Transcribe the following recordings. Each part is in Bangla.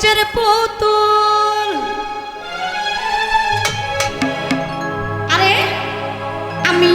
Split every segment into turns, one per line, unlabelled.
নাচের পুতুল। আরে আমি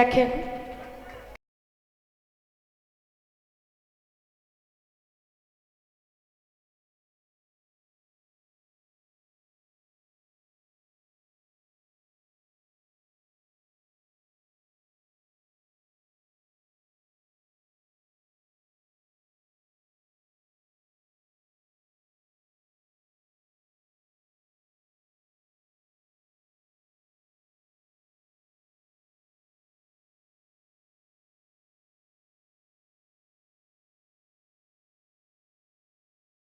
দেখেন